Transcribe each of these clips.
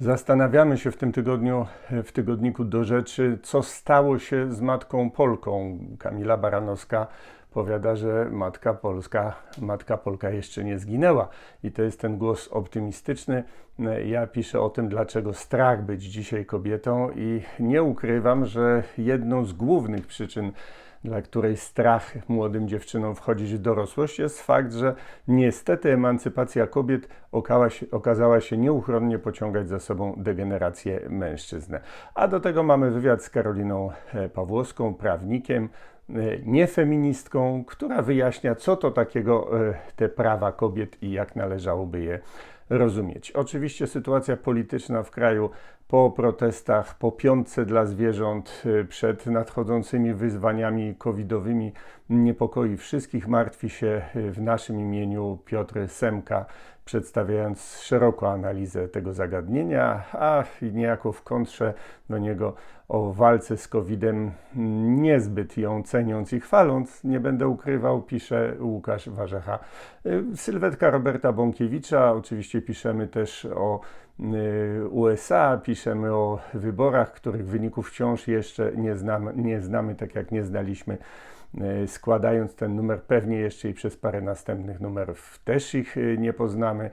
Zastanawiamy się w tym tygodniu, w tygodniku do rzeczy, co stało się z matką Polką. Kamila Baranowska powiada, że matka Polska, matka Polka jeszcze nie zginęła. I to jest ten głos optymistyczny. Ja piszę o tym, dlaczego strach być dzisiaj kobietą i nie ukrywam, że jedną z głównych przyczyn dla której strach młodym dziewczynom wchodzić w dorosłość, jest fakt, że niestety emancypacja kobiet okazała się, nieuchronnie pociągać za sobą degenerację mężczyzn. A do tego mamy wywiad z Karoliną e, Pawłowską, prawnikiem, e, niefeministką, która wyjaśnia, co to takiego e, te prawa kobiet i jak należałoby je rozumieć. Oczywiście sytuacja polityczna w kraju po protestach, po piątce dla zwierząt, y, przed nadchodzącymi wyzwaniami covidowymi niepokoi wszystkich. Martwi się y, w naszym imieniu Piotr Semka, przedstawiając szeroką analizę tego zagadnienia, a niejako w kontrze do niego o walce z COVID-em, niezbyt ją ceniąc i chwaląc, nie będę ukrywał, pisze Łukasz Warzecha. Y, sylwetka Roberta Bąkiewicza, oczywiście piszemy też o y, USA, piszemy o wyborach, których wyników wciąż jeszcze nie znamy, nie znamy tak jak nie znaliśmy E, składając ten numer, pewnie jeszcze i przez parę następnych numerów też ich nie poznamy. E,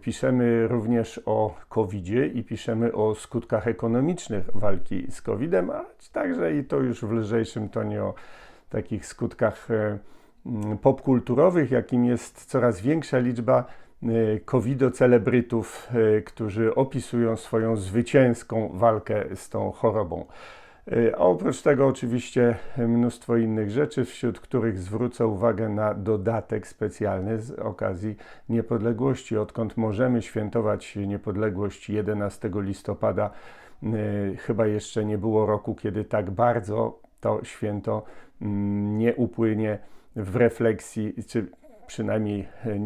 piszemy również o covid i piszemy o skutkach ekonomicznych walki z COVID-em, a także i to już w lżejszym tonie o takich skutkach popkulturowych, jakim jest coraz większa liczba covido-celebrytów, którzy opisują swoją zwycięską walkę z tą chorobą. A oprócz tego oczywiście mnóstwo innych rzeczy, wśród których zwrócę uwagę na dodatek specjalny z okazji niepodległości. Odkąd możemy świętować niepodległość 11 listopada, y, chyba jeszcze nie było roku, kiedy tak bardzo to święto mm, nie upłynie w refleksji, czy przynajmniej y,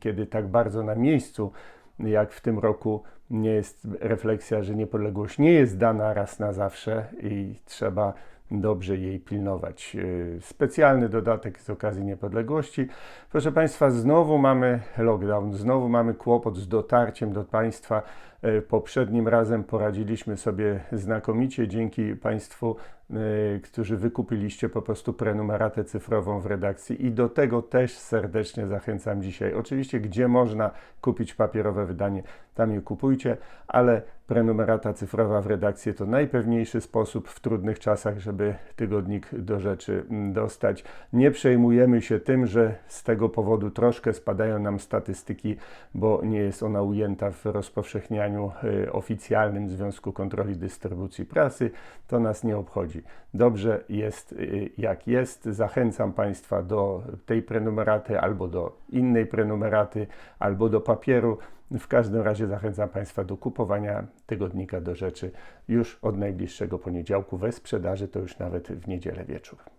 kiedy tak bardzo na miejscu jak w tym roku nie jest refleksja, że niepodległość nie jest dana raz na zawsze i trzeba dobrze jej pilnować. Y, specjalny dodatek z okazji niepodległości. Proszę Państwa, znowu mamy lockdown, znowu mamy kłopot z dotarciem do Państwa. Y, poprzednim razem poradziliśmy sobie znakomicie dzięki Państwu Y, którzy wykupiliście po prostu prenumeratę cyfrową w redakcji i do tego też serdecznie zachęcam dzisiaj. Oczywiście, gdzie można kupić papierowe wydanie, tam je ale prenumerata cyfrowa w redakcji to najpewniejszy sposób w trudnych czasach, żeby tygodnik do rzeczy dostać. Nie przejmujemy się tym, że z tego powodu troszkę spadają nam statystyki, bo nie jest ona ujęta w rozpowszechnianiu y, oficjalnym Związku Kontroli Dystrybucji Prasy. To nas nie obchodzi. Dobrze jest y, jak jest. Zachęcam Państwa do tej prenumeraty albo do innej prenumeraty, albo do papieru. W każdym razie zachęcam Państwa do kupowania tygodnika do rzeczy już od najbliższego poniedziałku we sprzedaży, to już nawet w niedzielę wieczór.